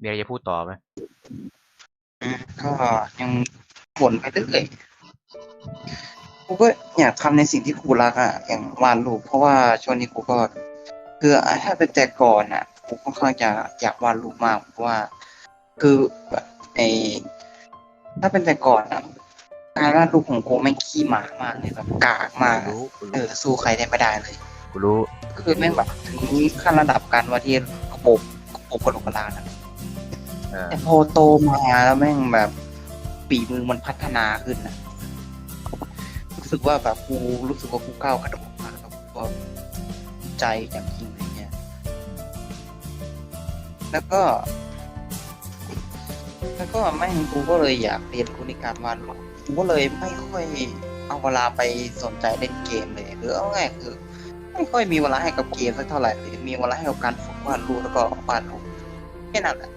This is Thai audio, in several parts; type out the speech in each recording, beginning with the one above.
มีอะไรจะพูดต่อไหมอืมก็ยังบ่นไปเรื่อยกูก็อยากทำในสิ่งที่กูรักอะอย่างวาดรูปเพราะว่าช่วงนี้กูก็คือถ้าเป็นแต่ก่อนอะกูค่อนข้างจะอยากวาดรูปมากเพราะว่า คือแบบไอถ้าเป็นแต่ก่อนอะการวาดรูปของกูไม่งขี้หมามากเลยแบบกากมากกูอะรู้กูเอรู้อสู้ใครได้ไม่ได้เลยกูรู้คือแม่งแบบถึงขั้นระดับการว่าที่กระโปงกระโปงกระโหลกกระลานะเออ แต่พอโตมาแล้วแม่งแบบปีมือมันพัฒนาขึ้นนะรู้สึกว่าแบบกูรู้สึกว่ากูก้าวกระโดดมากแล้วกูก็ใจอย่างจริงเลยเนี่ยแล้วก็ แล้วก็แม่งกูก็เลยอยากเรียนรู้ในการวาดรูปกูก็เลยไม่ค่อยเอาเวลาไปสนใจเล่นเกมเลยหรือเอาง่ายคือไม่ค่อยมีเวลาให้กับเกมสักเท่าไหร่เลยมีเวลาให้กับการฝึกวาดรูปแล้วก็วาดรูปแค่นั้นแหละ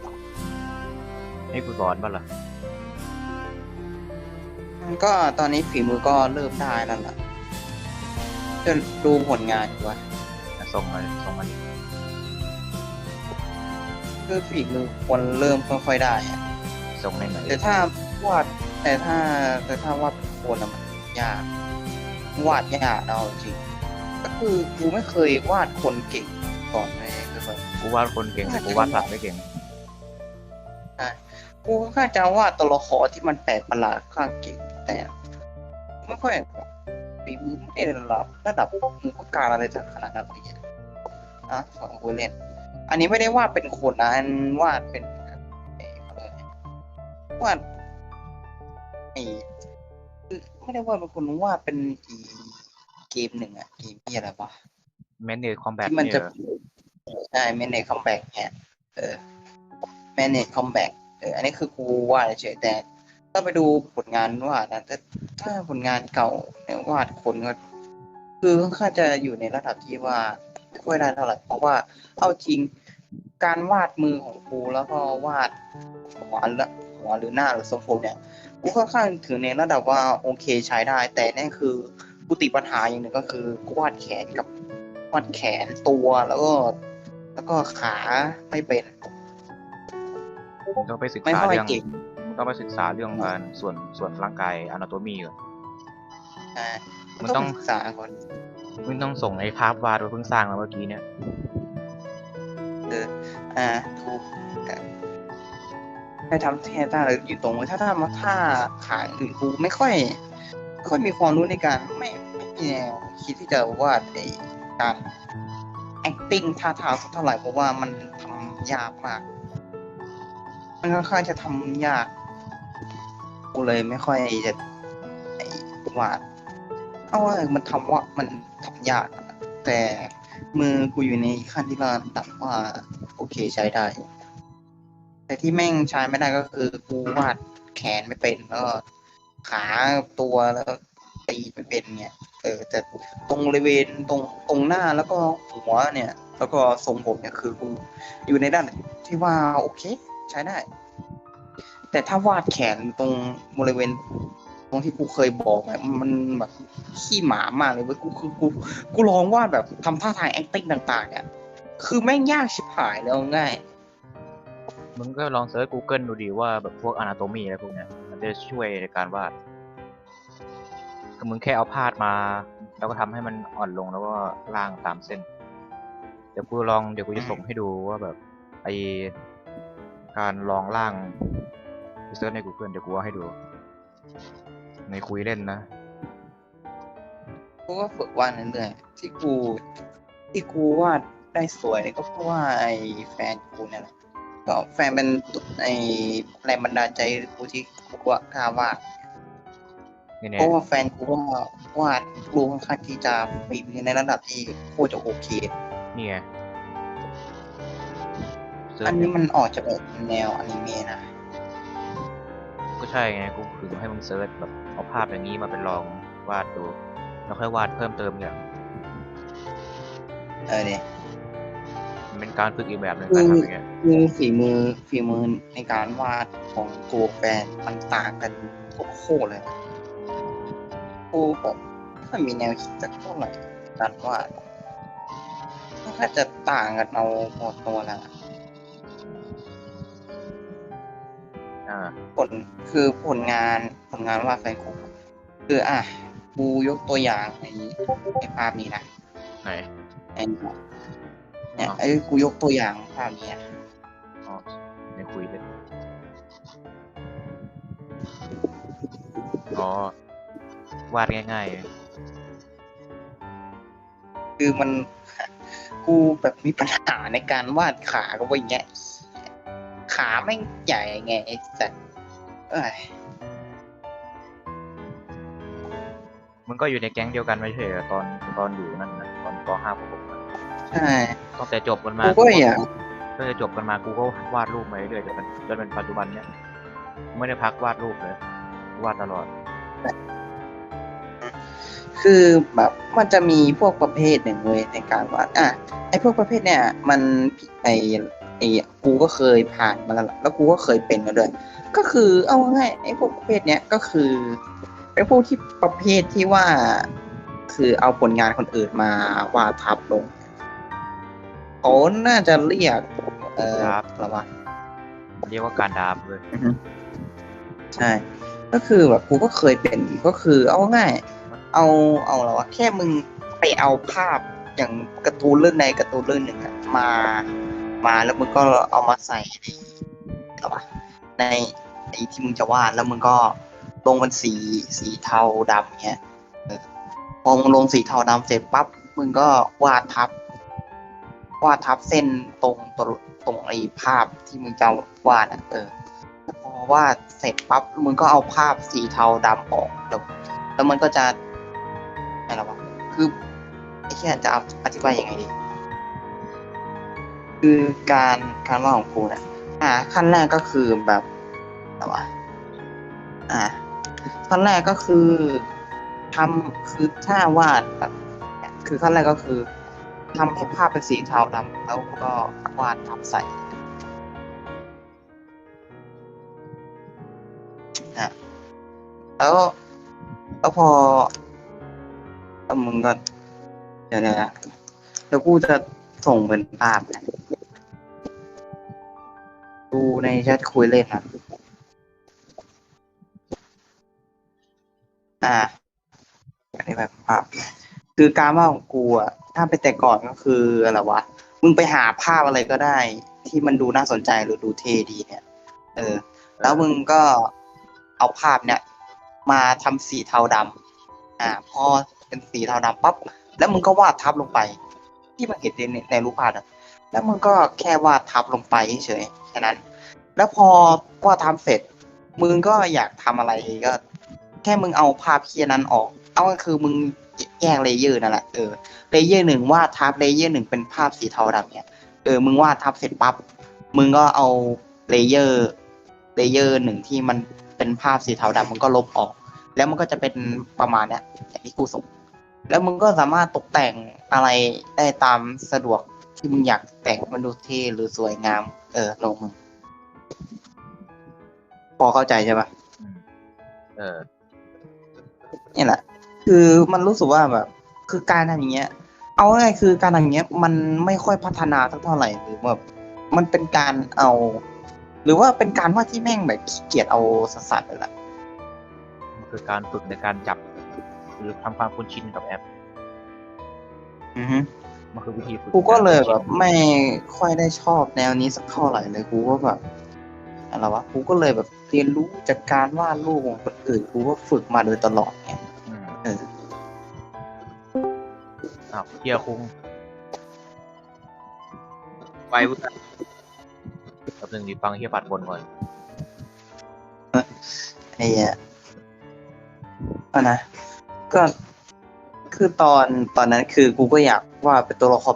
ให้กูสอนบ้างล่ะก็ตอนนี้ฝีมือก็เริ่มได้แล้วล่ะจะดูผลงานอยู่ว่าอะส่งมาส่งมาดิคือฝีมือคนเริ่มค่อยๆได้อะส่งในไหนแต่ถ้าวาดแต่ถ้าแต่ถ้าวาดเป็นคนอะมันยากวาดยากเอาจริง ก็คือกูไม่เคยวาดคนเก่งก่อนเลยคือแบบ กูวาดคนเก่งแต่กูวาดสัตว์ไม่เก่ง กูก็แค่จะวาดตัวละครที่มันแปลกประหลาดข้างเก่งแต่ไม่ค่อยแบบฝีมือไม่ได้ระดับระดับมือประการอะไรจากขนาดนั้นเลยอะอะสอนกูเล่น อันนี้ไม่ได้วาดเป็นคนนะอันวาดเป็นไอ้อะไรวาดไอ้คือไม่ได้วาดเป็นคนวาดเป็นอีเกมหนึ่งอะเกมที่อะไรวะแมนเนจคอมแบทที่มันเนี่ยจะเหรอใช่แมนเนจคอมแบกเนี่ยเออแมนเนจคอมแบก เอออันนี้คือกูวาดเฉยแต่ถ้าไปดูผลงานวาดนะถ้าถ้าผลงานเก่าเนี่ยวาดคนก็คือค่อนข้างจะอยู่ในระดับที่ว่าไม่ค่อยได้เท่าไหร่เพราะว่าเอาจริงการวาดมือของกูแล้วก็วาดหัวละหัวหรือหน้าหรือทรงผมเนี่ยกูค่อนข้างถึงในระดับว่าโอเคใช้ได้ แต่นั่นคือกูติดปัญหาอย่างหนึ่งก็คือกูวาดแขนกับวาดแขนตัวแล้วก็ แล้วก็ขาไม่เป็น มึงต้องไปศึกไม่ษาค่อยเรื่องเก่งมึงต้องไปศึกษาเรื่องการส่วนส่วนร่างกายอนาโตมีก่อนอ่ามันต้อง ศึกษาก่อนมึงต้องส่งไอ้ภาพวาดว่าเพิ่งสร้างมาเมื่อกี้เนี่ย อ่าถูกอะให้ทำแค่ท่าเลยอยู่ตรงถ้าถ้ามาท่าขาอื่นกูไม่ค่อยไม่ค่อยมีความรู้ในการไม่ไม่มีแนวคิดที่จะวาดไอ้การ acting ท่าทางสักเท่าไหร่เพราะว่ามันทำยากมาก มันค่อนข้างจะทำยาก กูเลยไม่ค่อยจะวาดเอาว่ามันทำว่ามันทำยาก แต่มือกูอยู่ในขั้นที่ระดับว่า โอเคใช้ได้ แต่ที่แม่งใช้ไม่ได้ก็คือกูวาดแขนไม่เป็นแล้วขาตัวแล้วตีไม่เป็นเนี่ยเออแต่ตรงบริเวณตรงตรงหน้าแล้วก็หัวเนี่ย แล้วก็ทรงผมเนี่ยคือกูอยู่ในด้านที่ว่าโอเค ใช้ได้ แต่ถ้าวาดแขนตรงบริเวณ ตรงที่กูเคยบอกอะมันแบบขี้หมามากเลยเว้ยกูคือกูกูลองวาดแบบทำท่าทาง acting ต่าง ๆ เนี่ยคือแม่งยากชิบหายแล้วง่ายมึงก็ลองเซิร์ช Google ดูดีว่าแบบพวกอนาโตมีอะไรพวกเนี้ยมันจะช่วยในการวาดก็มึงแค่เอาพาดมา แล้วก็ทำให้มันอ่อนลงแล้วก็ล่างตามเส้น เดี๋ยวกูลองเดี๋ยวกูจะส่งให้ดูว่าแบบไอ การลองล่างเซิร์ชใน Google เดี๋ยวกูเอาให้ดู ในคุยเล่นนะ กูก็ฝึกวาดเรื่อยๆที่กู ที่กูวาดได้สวยก็เพราะว่าไอ้แฟนกูเนี่ยแหละก็แฟนเป็นตัวไอ้แรงบันดาลใจกูที่กูว่ากล้าวาดนี่เพเนี่ยราะว่าแฟนกูว่าวาดรูปค่อนข้างที่จะฝีมือในระดับที่โคตรจะโอเคนี่ไงเซิร์ อัชนนี้มันออกจากแนวอนิเมะนะ ก็ใช่ไงกูถึงให้มึงเซิร์ชแบบเอาภาพอย่างนี้มาเป็นลองวาดดู แล้วค่อยวาดเพิ่มเติมอย่างเออเนี่ยมันเป็นการฝึกอีกแบบหนึงการทำอย่างเงี้ยคือฝีมือฝีมือในการวาดของตัวแฟนมันต่างกันโคตรเลยกูแบบไม่ค่อยมีแนวคิดสักเท่าไหร่การวาดมันก็จะต่างกันเอาหมดตัวแล้ว ผลคือผลงานผลงานวาดแฟนคลับคืออะกูยกตัวอย่างในในภาพนี้นะไหนไอ้เนี่ยอ๋อไอ้กูยกตัวอย่างภาพนี้อะอ๋อไม่คุยเลยอ๋อวาดง่ายคือมันกูแบบมีปัญหาในการวาดขาก็ว่าอย่างเงี้ย ขาแม่งใหญ่ไงไอ้สัสเอ้ยๆมึงก็อยู่ในแก๊งเดียวกันไม่ใช่เหรอตอนตอนอยู่นั่นนะตอนป .5 ป .6 ใช่ ตั้งแต่จบกันมากูก็อยาก ตั้งแต่จบกันมากูก็วาดรูปมาเรื่อยๆจนเป็นจนเป็นปัจจุบันเนี้ยไม่ได้พักวาดรูปเลยวาดตลอด คือแบบมันจะมีพวกประเภทหนึ่งเลยในการวาดอะไอ้พวกประเภทเนี่ย มันไอ้ ไอ้กูก็เคยผ่านมาแล้วล่ะแล้วกูก็เคยเป็นมาด้วยก็คือเอาง่ายๆไอ้พวกประเภทเนี้ยก็คือเป็นพวกที่ประเภทที่ว่า คือเอาผลงานคนอื่นมาวาดทับลงเขาน่าจะเรียก เอ่อครับอะไรวะเรียกว่าการดามเลยอือฮึใช่ ก็คือแบบกูก็เคยเป็นก็คือ เอาง่ายเอาเอาอะไรวะแค่มึงไปเอาภาพอย่างการ์ตูนเรื่องใดการ์ตูนเรื่องหนึ่งอะมา มาแล้วมึงก็เอามาใส่ในอะไรวะในไอ้ที่มึงจะวาดแล้วมึงก็ลงมันสีสีเทาดำเงี้ยพอมึงลงสีเทาดำเสร็จปั๊บมึงก็วาดทับ วาดทับเส้นตรงตรงตรงไอ้ภาพที่มึงจะวาดอะเออพอวาดเสร็จปั๊บมึงก็เอาภาพสีเทาดำออกแล้วแล้วมันก็จะอะไรวะคือไอ้แค่จะอธิบายยังไงดี คือการการวาของกูนะอ่า ขั้นแรกก็คือแบบอะไรวะอ่าขั้นแรกก็คือทำคือถ้าวาดแบบคือขั้นแรกก็คือทำให้ภาพเป็นสีเทาดำแล้วก็วาดทับใส่อะแล้วแล้วพอแล้วมึงก็เดี๋ยวนะแล้วกูจะส่งเป็นภาพนะ ในแชทคุยเล่นนะอ่าอันนี้แบบภาพ คือการว่าของกูอะถ้าเป็นแต่ก่อนก็คืออะไรวะ มึงไปหาภาพอะไรก็ได้ ที่มันดูน่าสนใจหรือดูเท่ดีเนี่ย เออ แล้วมึงก็เอาภาพเนี้ยมาทำสีเทาดำอ่า พอเป็นสีเทาดำปั๊บ แล้วมึงก็วาดทับลงไป ที่มันเห็นในในรูปภาพอะแล้วมึงก็แค่วาดทับลงไปเฉยแค่นั้น แล้วพอวาดทับเสร็จ มึงก็อยากทำอะไรก็ แค่มึงเอาภาพเคียนั้นออก เอาก็คือมึงแยกเลเยอร์นั่นแหละเออเลเยอร์หนึ่งวาดทับเลเยอร์หนึ่งเป็นภาพสีเทาดำเนี่ยเออมึงวาดทับเสร็จปั๊บมึงก็เอาเลเยอร์เลเยอร์หนึ่งที่มันเป็นภาพสีเทาดำมึงก็ลบออก แล้วมันก็จะเป็นประมาณเนี้ยอย่างที่กูส่งแล้วมึงก็สามารถตกแต่งอะไรได้ตามสะดวกที่มึงอยากแต่งมันดูเท่หรือสวยงาม เออลงมึง พอเข้าใจใช่ปะอืมเออนี่แหละ คือมันรู้สึกว่าแบบ คือการทำอย่างเงี้ย เอาง่ายๆคือการทำอย่างเงี้ย มันไม่ค่อยพัฒนาสักเท่าไหร่หรือแบบมันเป็นการเอา หรือว่าเป็นการว่าดที่แม่งแบบขี้เกียจเอาสัสๆเลยล่ะมันคือการฝึกในการจับ หรือทำความคุ้นชินกับแอป อือฮึมันคือวิธีฝึกกูก็เลยแบบารคุ้นชินไม่ค่อยได้ชอบแนวนี้สักเท่าไหร่เลยกูก็แบบ อะไรวะกูก็เลยแบบเรียนรู้จากการวาดรูปของคนอื่นกูก็ฝึกมาโดยตลอดไงอืมเอออ้าวเฮียคุ้งไปวุ้นแป๊บนึงดิฟังเฮียปัดบนก่อนไอ้เหี้ยก็นะ ก็คือตอนตอนนั้นคือกูก็อยากวาดเป็นตัวละคร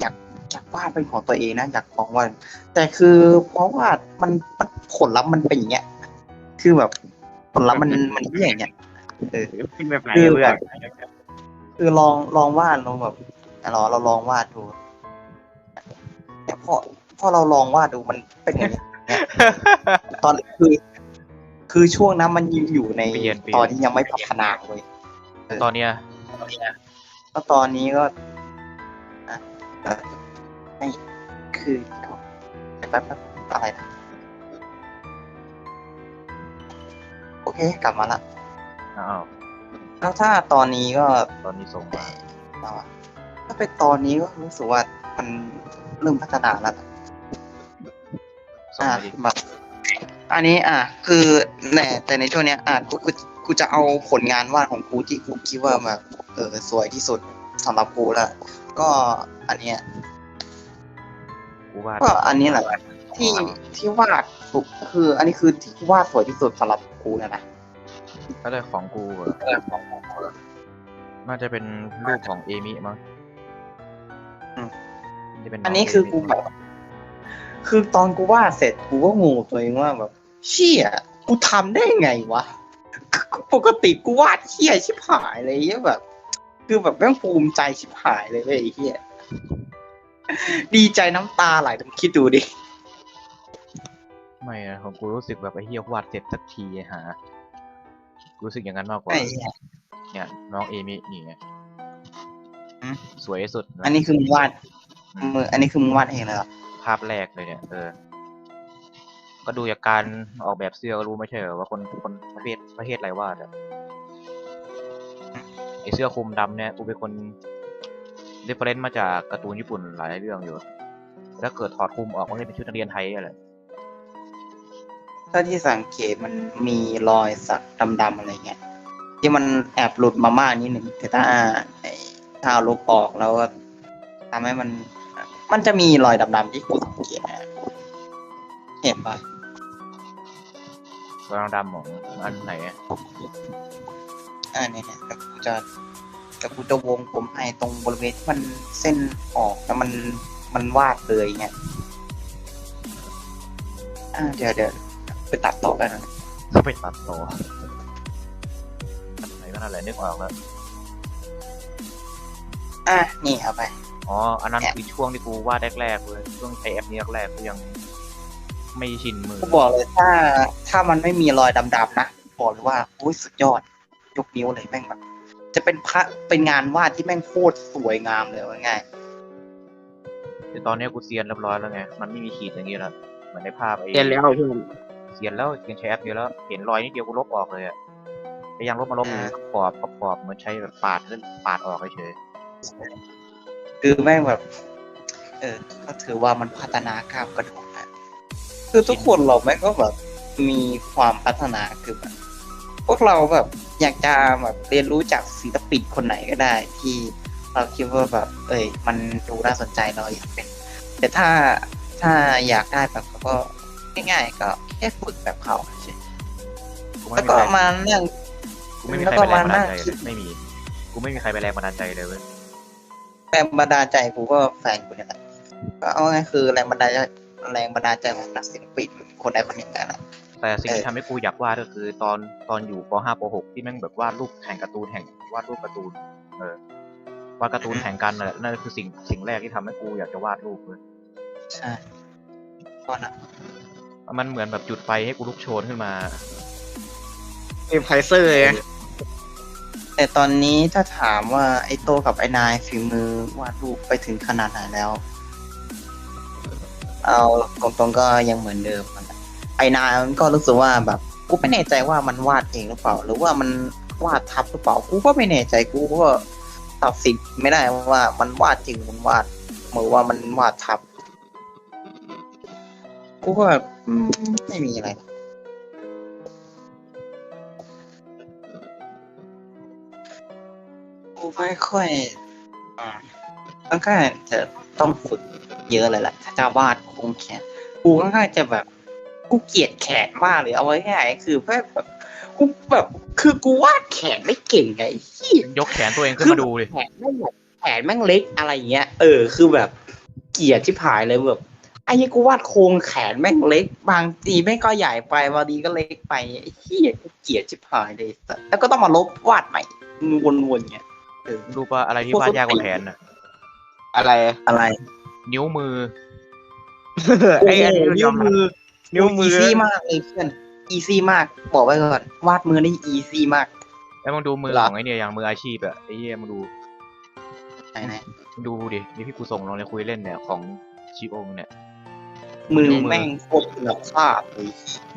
อยาก อยากวาดเป็นของตัวเองนะอยากลองวาดแต่คือเพราะว่ามันมันผลลัพธ์มันเป็นอย่างเงี้ยคือแบบผลลัพธ์มันมันเหี้ยอย่างเงี้ยขึ้นแบบไหนคือเพื่อนคือลองลองวาดลองแบบเราเราลองวาดดูแต่พอพอเราลองวาดดูมันเป็นอย่างเงี้ยตอนคือ คือช่วงนั้นมันยังอยู่ในเปลี่ยนเปลี่ยนตอนที่ยังไม่พัฒนาเลยตอนเนี้ยก็ตอนนี้ก็ อะเอ่อไม่คือแป๊บแป๊บอะไรนะเคกลับมาละอ้าวแล้วถ้าตอนนี้ก็ตอนนี้ส่งมาเอาอะถ้าเป็นตอนนี้ก็รู้สึกว่ามันเริ่มพัฒนาแล้วส่งอะมาดิแบบอันนี้อะ คือแต่แต่ในช่วงเนี้ยอะกูกูกูจะเอาผลงานวาดของกูที่กูคิดว่าแบบเออสวยที่สุดสำหรับกูแล้วก็อันเนี้ย กูวาดก็อันนี้แหละที่ที่วาดสุดคือ อันนี้คือที่วาดสวยที่สุดสำหรับกูนะนะก็เลยของกูเหรอน่าจะเป็นรูปของเอมิมั้งจะเป็นงอันนี้คือกูแบบคือตอนกูวาดเสร็จกูก็งงกับตัวเองว่าแบบเชี่ยกูทำได้ไงวะคือปกติกูวาดเชี่ยชิบหายเลยเหี้ยแบบ คือแบบแม่งภูมิใจชิบหายเลยเว้ยไอ้เหี้ย ดีใจน้ำตาไหลต้องคิดดูดิ ไม่นะของกูรู้สึกแบบไอ้เฮียวาดเสร็จสักทีหา รู้สึกอย่างนั้นมากกว่า ไอ้เหี้ย เนี่ย น้องเอมินี่ไงอืม สวยที่สุดนะอันนี้คือมึงวาดมืออันนี้คือมึงวาดเองเลยเหรอภาพแรกเลยเนี่ยเออ ก็ดูจากการออกแบบเสื้อก็รู้ไม่ใช่เหรอว่าคนคนประเทศประเทศอะไรวาดอะไอเสื้อคลุมดำเนี่ยกูเป็นคน เรฟเฟรนซ์มาจากการ์ตูนญี่ปุ่นหลายเรื่องอยู่ถ้าเกิดถอดคลุมออกมันก็จะเป็นชุดนักเรียนไทยอะไรถ้าที่สังเกตมันมีรอยสักดำๆอะไรเงี้ยที่มันแอบหลุดมามากนิดหนึ่งแต่ถ้าไอ้ถ้าเอาลบออกแล้วก็ทำให้มัน มันจะมีรอยดำๆที่กูสังเกตนะเห็นปะรอยดำของอันไหนอะอ่าเนี่ยเนี่ยแต่กูจะ แต่กูจะวงผมให้ตรงบริเวณที่มันเส้นออกแล้วมันมันวาดเลยเงี้ยอ่าเดี๋ยวเดี๋ยวไปตัดต่อกันนะก็ไปตัดต่ออันไหนก็นั่นแหละนึกออกแล้วอะนี่เอาไปอ๋ออันนั้นคือช่วงที่กูวาดแรกๆเลยช่วงใช้แอปนี้แรกๆกูยังไม่ชินมือกูบอกเลยถ้าถ้ามันไม่มีรอยดำๆนะบอกเลยว่าโอ้ยสุดยอดยกนิ้วเลยแม่งแบบ จะเป็นพระเป็นงานวาดที่แม่งโคตรสวยงามเลยว่าง่ายแต่ตอนนี้กูเซียนเรียบร้อยแล้วไง มันไม่มีขีดอย่างนี้แล้วเหมือนในภาพไอ้เรียนแล้วเพื่อนเซียนแล้วเซียนใช้แอปเดียวแล้ว เห็นรอยนิดเดียวกูลบออกเลยอะแต่ยังลบมาลบอ่าปอบปอบปอบเหมือนใช้แบบปาดขึ้นปาดออกเฉยคือแม่งแบบ เออ ก็ถือว่ามันพัฒนาก้าวกระโดดนะคือทุกคนเราแม่งก็แบบมีความพัฒนาคือแบบ พวกเราแบบอยากจะแบบเรียนรู้จากศิลปินคนไหนก็ได้ ที่เราคิดว่าแบบ เอ้ยมันดูน่าสนใจเราอยากเป็น แต่ถ้าถ้าอยากได้แบบเขาก็ง่ายๆก็แค่ฝึกแบบเขาเฉยๆกูไม่แล้วมีก็ใครมานั่งกูไม่มีแล้วใครก็ไปแรงบันดาลใจมานั่งคิเลดยไม่มีกูไม่มีใครไปแรงบันดาลใจเลยเว้ยแรงบันดาลใจกูก็แฟนกูเนี่ยแหละก็เอาง่ายๆคือแรงบันดาลใจแรงบันดาลใจของนักศิลปินคนใดคนหนึ่งกันนะ แต่สิ่งที่เออทำให้กูอยากวาดก็คือ ตอนตอนอยู่ป .5 ป .6 ที่แม่งแบบวาดรูปแข่งการ์ตูนแห่งวาดรูปการ์ตูน เออวาดการ์ตูนแข่งกันนั่นแหละนั่นคือสิ่งสิ่งแรกที่ทำให้กูอยากจะวาดรูปเลยใช่ตอนนั้นมันเหมือนแบบจุดไฟให้กูลุกโชนขึ้นมาเอ็มไพเซอร์ไงแต่ตอนนี้ถ้าถามว่าไอ้โตกับไอ้นายฝีมือวาดรูปไปถึงขนาดไหนแล้ว เอาตรงๆก็ยังเหมือนเดิมนั่นแหละ ไอนามันก็รู้สึกว่าแบบกูไม่แน่ใจว่ามันวาดเองหรือเปล่า หรือว่ามันวาดทับหรือเปล่ากูก็ไม่แน่ใจกูก็ตัดสินไม่ได้ว่ามันวาดจริงมันวาดหรือว่ามันวาดทับ กูก็ไม่มีอะไรกูไม่ค่อยอ่าค่อนข้างจะต้องฝึกเยอะเลยแหละถ้าจะวาดคงแขนกูค่อนข้างจะแบบ กูเกลียดแขนมากเลยเอาไว้ง่ายๆคือแค่แบบกูแบบคือกูวาดแขนไม่เก่งไงเหี้ยยกแขนตัวเองขึ้นมาดูดิแขนแม่งแบบแขนแม่งเล็กอะไรเงี้ย เออ คือแบบเกลียดที่ผายเลยแบบไอ้เหี้ยกูวาดโครงแขนแม่งเล็ก บางทีแม่งก็ใหญ่ไปบางทีก็เล็กไปไอ้เหี้ยกูเกลียดชิบหายเลยสัสแล้วก็ต้องมาลบวาดใหม่วนๆเงี้ยเออรูปว่าอะไรที่วาดยากกว่าแขนน่ะอะไรอะไร นิ้วมือไอ้อันนี้เรายอมรับ นิ้วมืออีซี่มากเลยเพื่อนอีซี่มาก บอกไว้ก่อน วาดมือนี่อีซี่มาก แล้วมึงดูมือหรอของไอ้เนี่ยอย่างมืออาชีพอะไอ้เหี้ยมึงดูไหนมึงดูดินี่พี่กูส่งลงในคุยเล่นเนี่ยของชิโองเนี่ยๆมือนิ้วมือแม่งโคตรคุณภาพเลย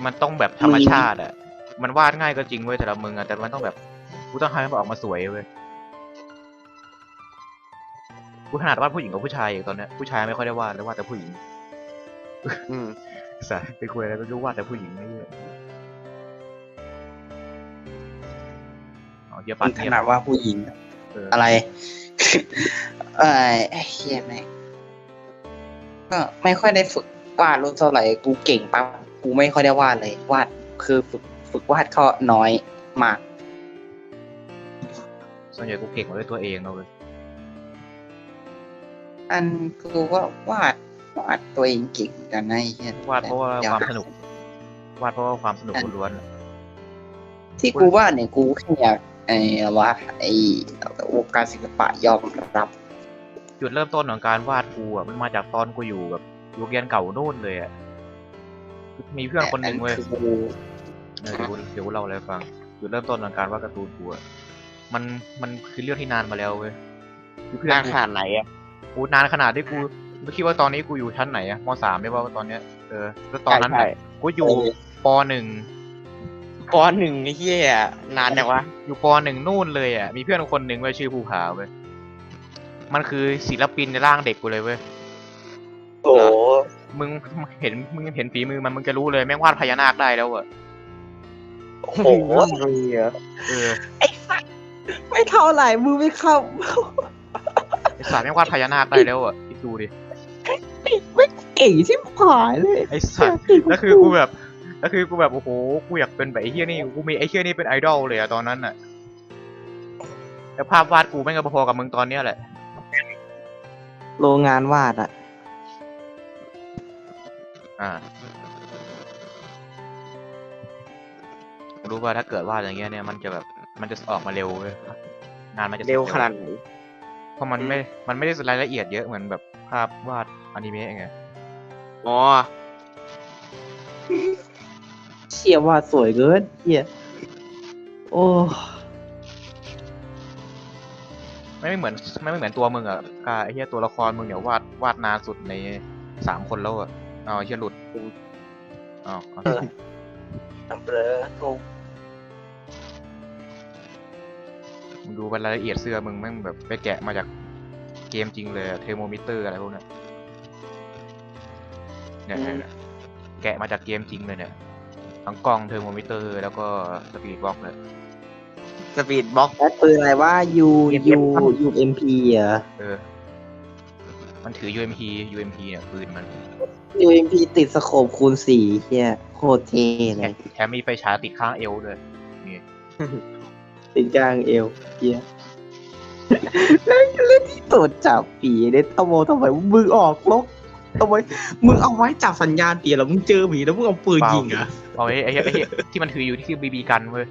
มันต้องแบบธรรมชาติอะมันวาดง่ายก็จริงเว้ยแต่ละมึงอะแต่มันต้องแบบกูต้องให้มันออกมาสวยเว้ยกูถนัดวาดผู้หญิงกับผู้ชายอีกตอนเนี้ยผู้ชายไม่ค่อยได้วาดแล้ววาดแต่ผู้หญิงอืม สายไปคุยอะไรไม่รู้วาดแต่ผู้หญิงไม่เยอะอ๋อเดี๋ยวปัมัดนถเนี่ยนัดว่าผู้หญิงเอออะไรเอ้ยไอ้เฮียแม่งก็ไม่ค่อยได้ฝึกวาดรูปเท่าไหร่กูเก่งปั๊บกูไม่ค่อยได้วาดเลยวาดคือฝึกฝึกวาดเขาน้อยมาก ส่วนใหญ่กูเก่งกว่าด้วยตัวเองเอาเลย อันกูก็วาด วาดตัวเองเก่งกันนะไอ้เฮียวาดเพราะว่าดี๋ความสนุก วาดเพราะว่าความสนุกล้วนที่กูวาดเนี่ยกูแค่อยากไอ้ว่าไอ้วงการศิลปะยอมรับๆจุดเริ่มต้นของการวาดกูอะมันมาจากตอนกูอยู่แบบอยู่เรียนเก่าโน่นเลยอะมีเพื่อนคนหนึ่งเว้ยคือกูเออเดี๋ยวกูเดี๋ยวกูเล่าอะไรให้ฟังจุดเริ่มต้นของการวาดการ์ตูนกูอะมันมันคือเรื่องที่นานมาแล้วเว้ยคือเพื่อนนานกูขนาดไหนอะกูนานขนาดที่กู ไม่คิดว่าตอนนี้กูอยู่ชั้นไหนอะมสามไม่ว่าตอนเนี้ยเออแล้วตอนนั้นใช่น่ะกูอยู่ปหนึ่งปหนึ่งไอ้เหี้ยนานจังวะอยู่ปหนึ่งนู่นเลยอะมีเพื่อนคนหนึ่งเว้ยชื่อภูผาเว้ยมันคือศิลปินในร่างเด็กกูเลยเว้ยโอ้มึงเห็นมึงเห็นฝีมือมันมึงจะรู้เลยแม่งวาดพญานาคได้แล้วอะโหเออไอ้สัตว์ไม่เท่าไหร่มือไม่เข้าไอสัตว์แม่งวาดพญานาคได้แล้วอะคิดดูดิ ไม่เก่งชิบหายเลยไอสัตว์แล้วคือกูแบบแล้วคือกูแบบโอ้โหกูอยากเป็นแบบไอ้เฮียนี่กูมีไอ้เฮียนี่เป็นไอดอลเลยอะตอนนั้นอะแล้วภาพวาดกูแม่งก็พอๆกับมึงตอนเนี้ยแหละ โรงงานวาดอะอ่ากูรู้ว่าถ้าเกิดวาดอย่างเงี้ยเนี่ยมันจะแบบมันจะออกมาเร็วเว้ยงานมันจะสจเร็วขนาดไหนเพราะมันไม่ มันไม่ได้รายละเอียดเยอะเหมือนแบบภาพวาด อนิเมะไงอ๋อเชี่ยวาดสวยเกินเฮียโอ้ไม่ไม่เหมือนไม่ไม่เหมือนตัวมึงอะกาไอ้เหี้ยตัวละครมึงเนี่ยวาดวาดนานสุดในสามคนแล้วอะเอาเหี้ยหลุดอ้าวเอาเบลอมึงดูรายละเอียดเสื้อมึงแม่งแบบไปแกะมาจากเกมจริงเลยเทอร์โมมิเตอร์อะไรพวกเนี้ยเนี่ย เนี่ยเนี่ยแกะมาจากเกมจริงเลยเนี่ยทั้งกล้องเทอร์โมมิเตอร์ แล้วก็สปีดบล็อกเลยสปีดบล็อกแล้วปืนอะไรว่า U UMP U U M P อะเออ มันถือ UMP UMP เนี่ยปืนมัน U M P ติดสโคปคูณสี่เฮียโคตรเท่เลยแถมมีไฟฉายติดข้างเอวด้วยนี่ติดกลางเอวเฮียแล้วแล้วที่ตรวจจับผีเนี่ยทำไมทำไมมึงออกล บทำไมมึงเอาไว้จับสัญญาณเปลี่ยนแล้วมึงเจอผีแล้วมึงเอาปืนยิงเหรอะเอาไอ้ไอ้เหี้ยไอ้เหี้ยที่มันถืออยู่ที่คือบีบีกันเว้ย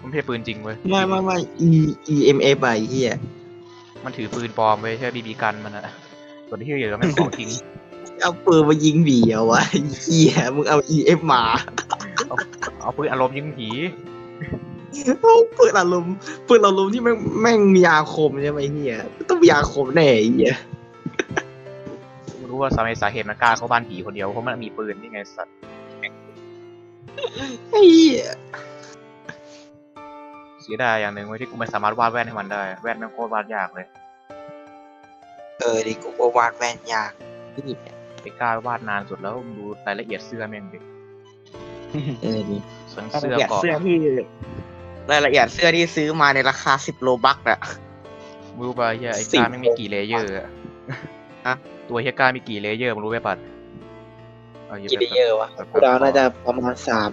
มันไม่ใช่ปืนจริงเว้ยไม่ไม่ไม่ E E M F อะไอ้เฮียมันถือปืนปลอมเว้ยใช่บีบีกันมันอะส่วนที่เหลือแม่งของจริงเอาปืนมายิงผีเอาวะไอ้เฮียมึงเอา E F มา เอาปืนอารมณ์ยิงผีเอาปืนอารมณ์ปืนอารมณ์ที่แม่งแม่งมีอาคมใช่ไหมเฮียต้องมีอาคมแน่ไอ้เฮียไม่รู้ ว่าสาเหตุสาเหตุมันกล้าเข้าบ้านผีคนเดียวเพราะมันมีปืนนี่ไงสัตว์ไอ้เฮียเสียดายอย่างหนึ่งเว้ยที่กูไม่สามารถวาดแว่นให้มันได้ แว่นแม่งโคตรวาดยากเลยเออดิกูก็วาดแว่นยากนี่ไอ้กล้าวาดนานสุดแล้วมึงดูรายละเอียดเสื้อแม่งดิเออดิส่วนรายเสื้อละเอียดเกาะเสื้อที่รายละเอียดเสื้อที่ซื้อมาในราคาสิบโลบักอะมึงรู้ป่ะเฮียไอ้กล้าแม่งมีกี่เลเยอร์อะ ฮะตัวเฮียกล้ามีกี่เลเยอร์มึงรู้ไหมปัดอาหี้กี่เลเยอร์วะแบบกูเดาน่าจะประมาณสาม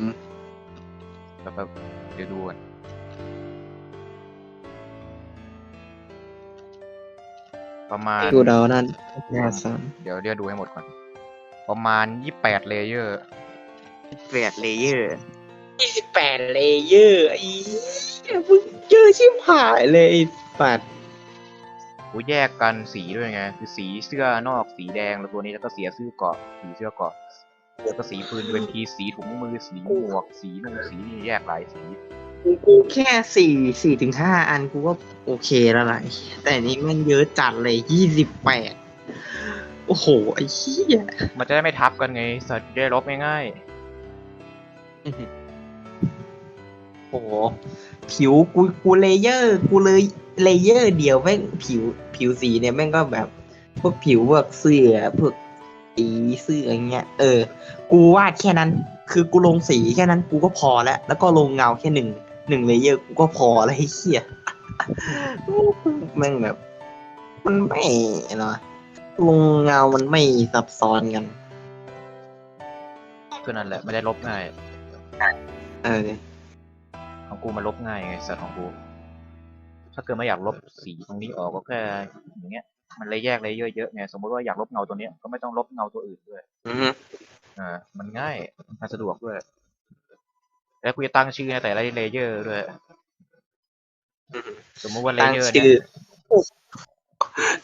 แบบแบบเดี๋ยวดูก่อนประมาณกูเดานั่นประมาณสามเดี๋ยวเดี๋ยวดูให้หมดก่อน ประมาณยี่แปดเลเยอร์แปดเลเยอร์ยี่สิบแปดเลเยอร์ไอ้เหี้ยมึงเจอชิบหายเลยไอ้ปัด กูแยกกันสีด้วยไง คือสีเสื้อนอกสีแดงแล้วตัวนี้แล้วก็เสียเสื้อเกราะสีเสื้อเกราะแล้วก็สีปืนเป็นทีสีถุงมือสีหมวก สีนู่นสีนี่แยกหลายสีกูกูแค่สี่สี่ถึงห้าอันกูก็โอเคแล้วล่ะแต่อันนี้มันเยอะจัดเลยยี่สิบแปดโอ้โหไอ้เหี้ยมันจะได้ไม่ทับกันไงสัตว์จะได้ลบง่าย โอ้โหผิวกูกูเลเยอร์ กูเลยเลเยอร์เดียวแม่งผิวผิวสีเนี่ยแม่งก็แบบ พวกผิวพวกเสื้อพวกสีเสื้ออย่างเงี้ย เออ กูวาดแค่นั้น คือกูลงสีแค่นั้นกูก็พอแล้ว แล้วก็ลงเงาแค่หนึ่งหนึ่งเลเยอร์กูก็พอแล้วไอ้เหี้ยแม่งแบบ มันไม่เนาะลงเงามันไม่ซับซ้อนกันก็นั่นแหละไม่ได้ลบง่ายเออ ของกูมันลบง่ายไงสัตว์ของกู ถ้าเกิดไม่อยากลบสีตรงนี้ออกก็แค่อย่างเงี้ย มันเลยแยกเลยเยอะๆไงสมมติว่าอยากลบเงาตัวเนี้ยก็ไม่ต้องลบเงาตัวอื่นด้วยอือฮึอ่ามันง่ายมันสะดวกด้วย แล้วกูจะตั้งชื่อในแต่ละเลเยอร์ด้วยสมมติว่าเลตั้งเยอร์ชื่เนี้อย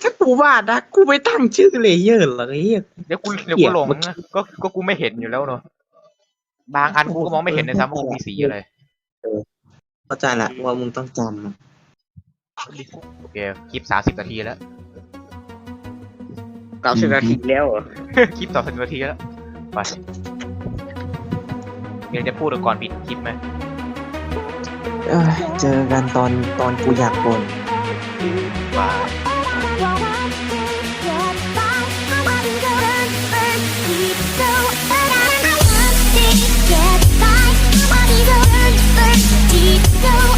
ถ้ากูวาดนะกูไม่ตั้งชื่อเลเยอร์หรอกไอ้เหี้ยเดี๋ยวกูเดี๋ยวเหี้กูยหลงมันนะก็ก็กูไม่เห็นอยู่แล้วเนาะบางอันกูก็มองไม่เห็นในซ้ำว่ากูมีสีอะไร เข้าใจละว่ามึงต้องจโอเคคลิปสามสิบนาทีแล้วำเก้าสิบนาทีแล้วเหรอคลิปต่อสิบนาทีแล้วไปยังจะพูดก่อนปิดคลิปไหมเจอกันตอนตอนกูอยากบ่น บาย go.